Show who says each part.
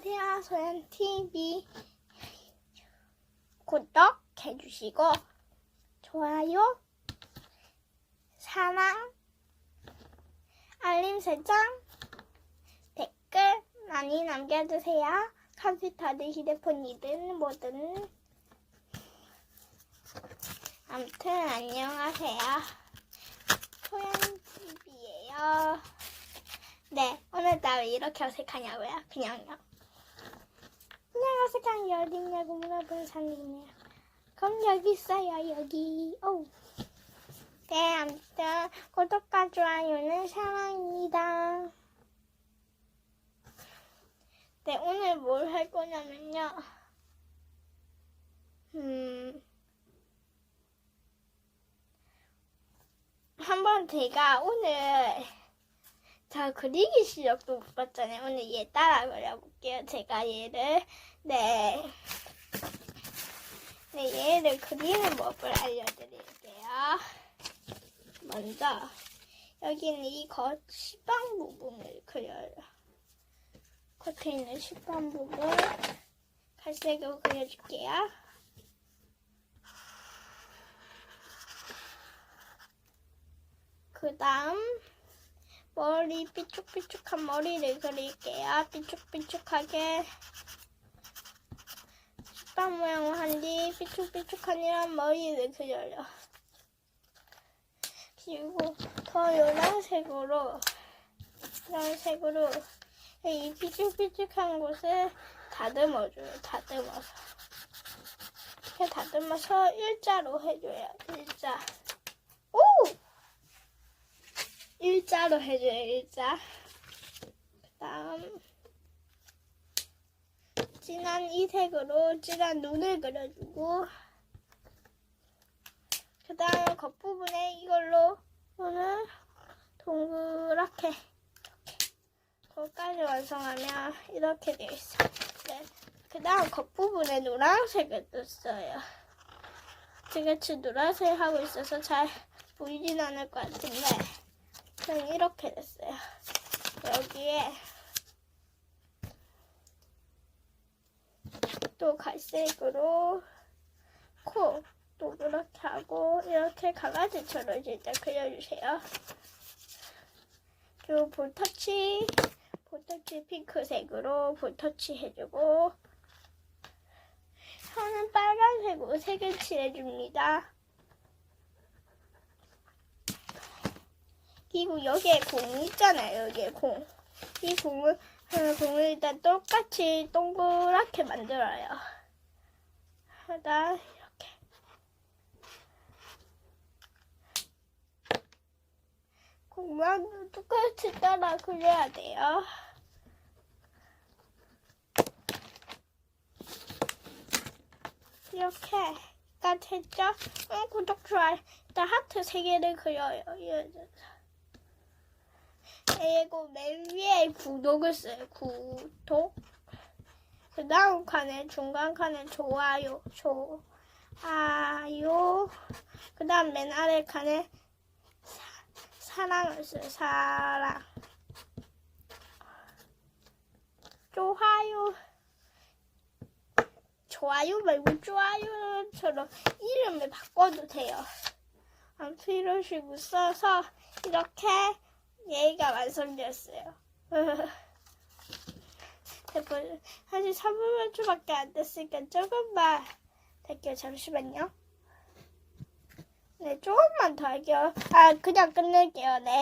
Speaker 1: 안녕하세요. 소연TV. 구독해주시고, 좋아요, 사랑, 알림 설정, 댓글 많이 남겨주세요. 컴퓨터든 휴대폰이든 뭐든. 아무튼 안녕하세요. 소연TV예요. 네, 오늘따라 왜 이렇게 어색하냐고요? 그냥요. 게 어딨냐고 물어보는 사람이 있네요. 그럼 여기 있어요, 여기. 오. 네, 아무튼 구독과 좋아요는 사랑입니다. 네, 오늘 뭘 할 거냐면요. 음, 한번 제가 오늘 자, 그리기 실력도 못 봤잖아요. 오늘 얘 따라 그려볼게요. 제가 얘를, 네. 네, 얘를 그리는 법을 알려드릴게요. 먼저, 여기는 이 겉, 시방 부분을 그려요. 겉에 있는 시방 부분, 갈색으로 그려줄게요. 그 다음, 머리 삐쭉삐쭉한 머리를 그릴게요. 삐쭉삐쭉하게 식빵 모양을 한 뒤 삐쭉삐쭉한 이런 머리를 그려요. 그리고 더 노란색으로 노란색으로 이 삐쭉삐쭉한 곳을 다듬어줘요. 다듬어서 이렇게 다듬어서 일자로 해줘요. 일자. 오! 일자로 해줘요, 일자. 그 다음, 진한 이 색으로 진한 눈을 그려주고, 그 다음 겉부분에 이걸로 눈을 동그랗게, 거기까지 완성하면 이렇게 되어 있어요. 네. 그 다음 겉부분에 노란색을. 제가 지금 노란색 하고 있어서 잘 보이진 않을 것 같은데, 저는 이렇게 됐어요. 여기에 또 갈색으로 코 또 그렇게 하고 이렇게 강아지처럼 진짜 그려주세요. 그리고 볼터치 볼터치 핑크색으로 볼터치 해주고 혀는 빨간색으로 색을 칠해줍니다. 그리고 여기에 공 있잖아요. 여기에 공. 이 공을, 어, 공을 일단 똑같이 동그랗게 만들어요. 하다, 이렇게. 공만 똑같이 따라 그려야 돼요. 이렇게 까지 했죠? 응, 구독, 좋아요. 일단 하트 3개를 그려요. 그리고 맨 위에 구독을 써요. 구독. 그 다음 칸에 중간 칸에 좋아요. 좋아요. 그 다음 맨 아래 칸에 사, 사랑을 써요. 사랑. 좋아요. 좋아요 말고 좋아요처럼 이름을 바꿔도 돼요. 아무튼 이런 식으로 써서 이렇게 얘가 완성되었어요. 사실 3분 초밖에 안 됐으니까 조금만 할게요. 잠시만요. 네, 조금만 더 할게요. 아, 그냥 끝낼게요. 네.